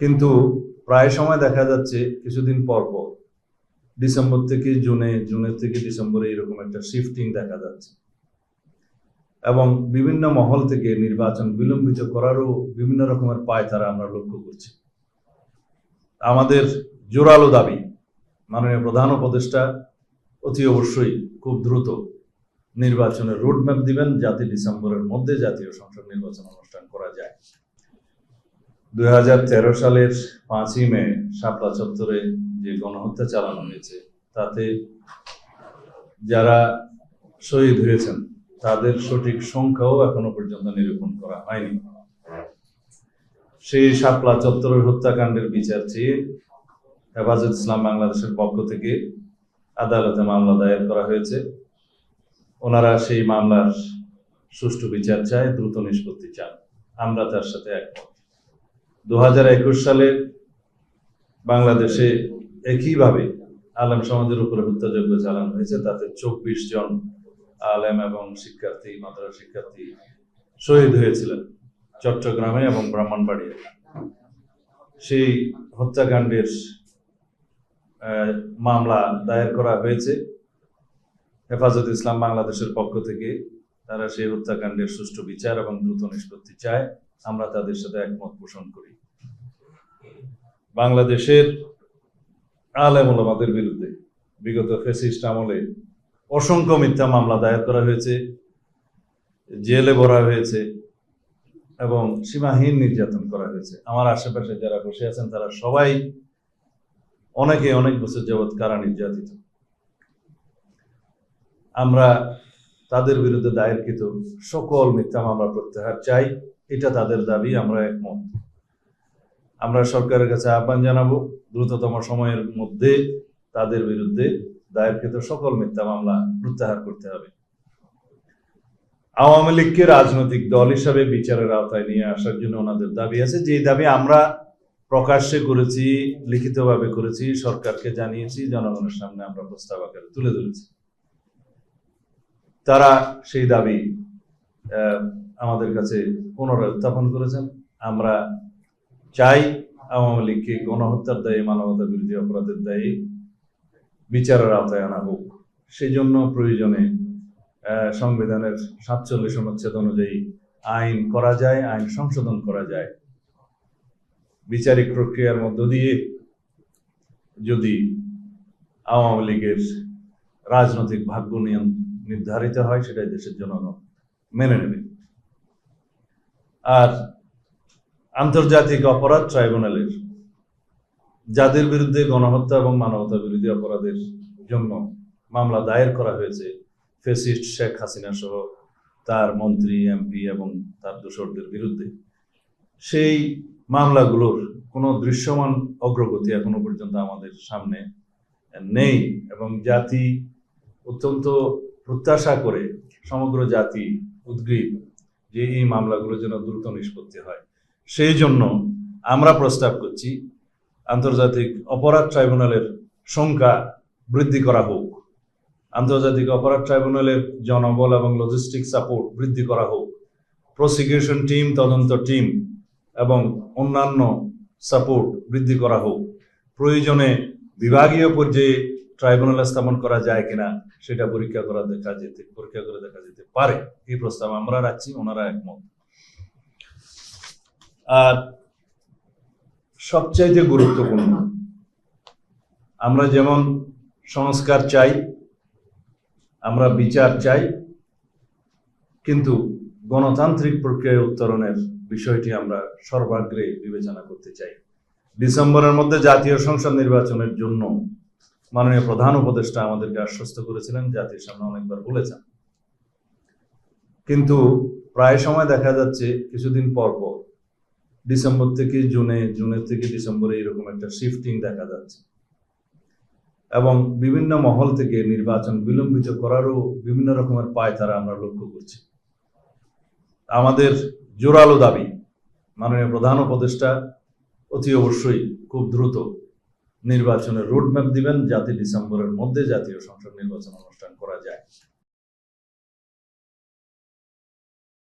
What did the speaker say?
কিন্তু প্রায় সময় দেখা যাচ্ছে কিছুদিন পর পর, ডিসেম্বর থেকে জুনে জুনের থেকে ডিসেম্বরে এরকম একটা শিফটিং দেখা যাচ্ছে। এবং বিভিন্ন মহল থেকে নির্বাচন বিলম্বিত করারও বিভিন্ন রকমের পায় তারা আমরা লক্ষ্য করছি। আমাদের জোরালো দাবি, মাননীয় প্রধান উপদেষ্টা অতি অবশ্যই খুব দ্রুত নির্বাচনের রোডম্যাপ দিবেন যাতে ডিসেম্বরের মধ্যে জাতীয় সংসদ নির্বাচন অনুষ্ঠান করা যায়। দুই হাজার তেরো সালের পাঁচই মে শাপলা চত্বরে যে গণহত্যা চালানো হয়েছে, তাতে যারা শহীদ হয়েছেন, তাদের সঠিক সংখ্যাও এখনও পর্যন্ত নিরূপণ করা হয়নি। সেই শাপলা চত্বরের হত্যাকাণ্ডের বিচার চেয়ে হেফাজত ইসলাম বাংলাদেশের পক্ষ থেকে আদালতে মামলা দায়ের করা হয়েছে। ওনারা সেই মামলার সুষ্ঠু বিচার চায়, দ্রুত নিষ্পত্তি চান। আমরা তার সাথে একমত। দু হাজার একুশ সালে বাংলাদেশে একইভাবে আলেম সমাজের উপরে হত্যাযজ্ঞ চালানো হয়েছে। তাতে চব্বিশ জন আলেম এবং শিক্ষার্থী, মাদ্রাসা শিক্ষার্থী শহীদ হয়েছিলেন চট্টগ্রামে এবং ব্রাহ্মণবাড়িয়ায়। সেই হত্যাকাণ্ডের মামলা দায়ের করা হয়েছে। হেফাজত ইসলাম বাংলাদেশের পক্ষ থেকে তারা সেই হত্যাকাণ্ডের সুষ্ঠু বিচার এবং দ্রুত নিষ্পত্তি চায়। আমরা তাদের সাথে একমত পোষণ করি। বাংলাদেশের আলেম ওলামাদের বিরুদ্ধে বিগত ফেসিস্ট আমলে অসংখ্য মিথ্যা মামলা দায়ের করা হয়েছে, জেলে ভরা হয়েছে এবং সীমাহীন নির্যাতন করা হয়েছে। আমার আশেপাশে যারা বসে আছেন, তারা সবাই অনেকে অনেক বছর যাবৎ কারা নির্যাতিত। আমরা তাদের বিরুদ্ধে দায়েরকৃত সকল মিথ্যা মামলা প্রত্যাহার চাই। এটা তাদের দাবি, আমরা একমত। আমরা সরকারের কাছে আহ্বান জানাব, দ্রুততম সময়ের মধ্যে তাদের বিরুদ্ধে দায়েরকৃত সকল মিথ্যা মামলা প্রত্যাহার করতে হবে। আওয়ামী লীগকে রাজনৈতিক দল হিসাবে বিচারের আওতায় নিয়ে আসার জন্য ওনাদের দাবি আছে। যে দাবি আমরা প্রকাশ্যে করেছি, লিখিতভাবে করেছি, সরকারকে জানিয়েছি, জনগণের সামনে আমরা প্রস্তাব আকারে তুলে ধরেছি। তারা সেই দাবি আমাদের কাছে পুনরায় উত্থাপন করেছেন। আমরা চাই আওয়ামী লীগকে গণহত্যার দায়ী, মানবতা বিরোধী অপরাধের দায়ী বিচারের আওতায় আনা হোক। সেই জন্য প্রয়োজনে সংবিধানের সাতচল্লিশ অনুচ্ছেদ অনুযায়ী আইন করা যায়, আইন সংশোধন করা যায়। বিচারিক প্রক্রিয়ার মধ্য দিয়ে যদি আওয়ামী লীগের রাজনৈতিক ভাগ্য নিয়ম নির্ধারিত হয়, সেটাই দেশের জনগণ মেনে নেবে। আর আন্তর্জাতিক অপরাধ ট্রাইব্যুনালের, যাদের বিরুদ্ধে গণহত্যা এবং মানবতা বিরোধী অপরাধের জন্য মামলা দায়ের করা হয়েছে, ফেসিস্ট শেখ হাসিনা সহ তার মন্ত্রী, এমপি এবং তার দোসরদের বিরুদ্ধে। সেই মামলাগুলোর কোনো দৃশ্যমান অগ্রগতি এখনও পর্যন্ত আমাদের সামনে নেই এবং জাতি অত্যন্ত প্রত্যাশা করে সমগ্র জাতি উদ্গ্রীব যে এই মামলাগুলো যেন দ্রুত নিষ্পত্তি হয়। সেই জন্য আমরা প্রস্তাব করছি, আন্তর্জাতিক অপরাধ ট্রাইব্যুনালের সংখ্যা বৃদ্ধি করা হোক, আন্তর্জাতিক অপরাধ ট্রাইব্যুনালের জনবল এবং লজিস্টিক সাপোর্ট বৃদ্ধি করা হোক প্রসিকিউশন টিম তদন্ত টিম এবং অন্যান্য সাপোর্ট বৃদ্ধি করা হোক। প্রয়োজনে বিভাগীয় পর্যায়ে ট্রাইব্যুনাল স্থাপন করা যায় কিনা, সেটা পরীক্ষা করা দেখা যেতে, পরীক্ষা করে দেখা যেতে পারে। এই প্রস্তাব আমরা রাখছি, ওনারা একমত। আর সবচাইতে গুরুত্বপূর্ণ, আমরা যেমন সংস্কার চাই, আমরা বিচার চাই, কিন্তু গণতান্ত্রিক প্রক্রিয়ায় উত্তরণের বিষয়টি আমরা সর্বাগ্রে বিবেচনা করতে চাই। ডিসেম্বরের মধ্যে জাতীয় সংসদ নির্বাচনের জন্য মাননীয় প্রধান উপদেষ্টা আমাদেরকে আশ্বস্ত করেছিলেন জাতির সামনে অনেকবার বলেছেন। কিন্তু প্রায় সময় দেখা যাচ্ছে কিছুদিন পর পর ডিসেম্বর থেকে জুনে, জুনের থেকে ডিসেম্বরে এরকম একটা শিফটিং দেখা যাচ্ছে। এবং বিভিন্ন মহল থেকে নির্বাচন বিলম্বিত করারও বিভিন্ন রকমের পায়তারা আমরা লক্ষ্য করছি। আমাদের জোরালো দাবি মাননীয় প্রধান উপদেষ্টা অতি অবশ্যই খুব দ্রুত নির্বাচনের রোডম্যাপ দিবেন যাতে ডিসেম্বরের মধ্যে জাতীয় সংসদ নির্বাচন অনুষ্ঠান করা যায়।